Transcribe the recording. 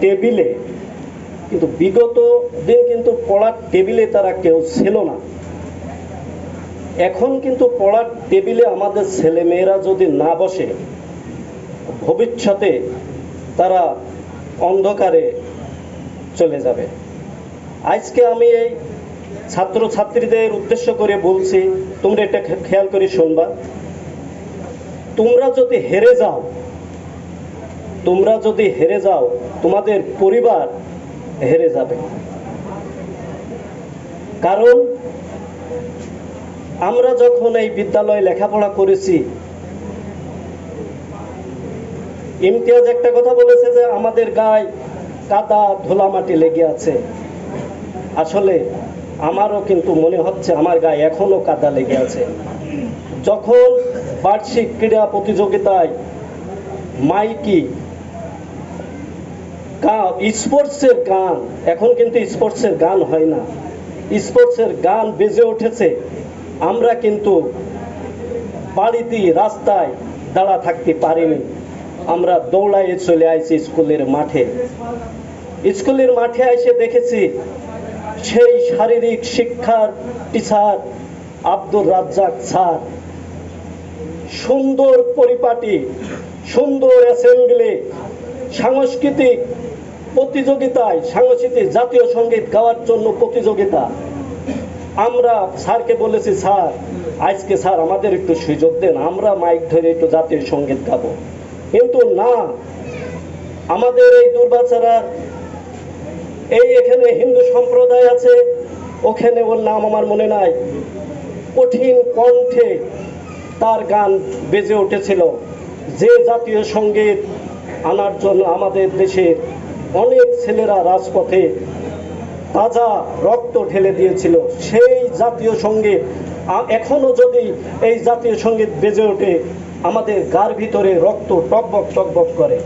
টেবিলে। কিন্তু বিগত দিন কিন্তু পড়ার টেবিলে তারা কেউ ছিল না। এখন কিন্তু পড়ার টেবিলে আমাদের ছেলেমেয়েরা যদি না বসে, ভবিষ্যতে তারা অন্ধকারে চলে যাবে। আজকে আমি এই ছাত্র ছাত্রীদের উদ্দেশ্য করে বলছি, তোমরা এটা খেয়াল করে শুনবা। তোমরা যদি হেরে যাও তোমরা যদি হেরে যাও, তোমাদের পরিবার হেরে যাবে। কারণ আমরা যখন এই বিদ্যালয়ে লেখাপড়া করেছি, ইমতিয়াজ একটা কথা বলেছে যে আমাদের গায়ে কাদা ধুলা মাটি লেগে আছে। আসলে আমারও কিন্তু মনে হচ্ছে আমার গায়ে এখনও কাদা লেগে আছে। যখন বার্ষিক ক্রীড়া প্রতিযোগিতায় মাইকি স্পোর্টসের গান। এখন কিন্তু স্পোর্টসের গান হয় না। স্পোর্টসের গান বেজে উঠেছে। আমরা কিন্তু বাড়িতে, রাস্তায় দাঁড়া থাকতে পারিনি। আমরা দৌড়াইয়ে চলে আইছি স্কুলের মাঠে। স্কুলের মাঠে এসে দেখেছি সেই শারীরিক শিক্ষার টিচার আব্দুর রাজ্জাক স্যার। সুন্দর পরিপাটি, সুন্দর অ্যাসেম্বলি, সাংস্কৃতিক প্রতিযোগিতায় সাংস্কৃতিক জাতীয় সংগীত গাওয়ার জন্য প্রতিযোগিতা। আমরা স্যারকে বলেছি, স্যার, আজকে স্যার আমাদের একটু সুযোগ দেন, আমরা মাইক ধরে একটু জাতীয় সংগীত গাবো। কিন্তু না, আমাদের এই দুর্বাচারা, এই এখানে হিন্দু সম্প্রদায় আছে, ওখানে ওর নাম আমার মনে নাই। কঠিন কণ্ঠে তার গান বেজে উঠেছিল। যে জাতীয় সংগীত আনার জন্য আমাদের দেশের অনেক ছেলেরা রাজপথে তাজা রক্ত ঢেলে দিয়েছিল। সেই জাতীয় সংগীত এখনও যদি এই জাতীয় সংগীত বেজে ওঠে, আমাদের গার ভিতরে রক্ত টকবক টকবক করে।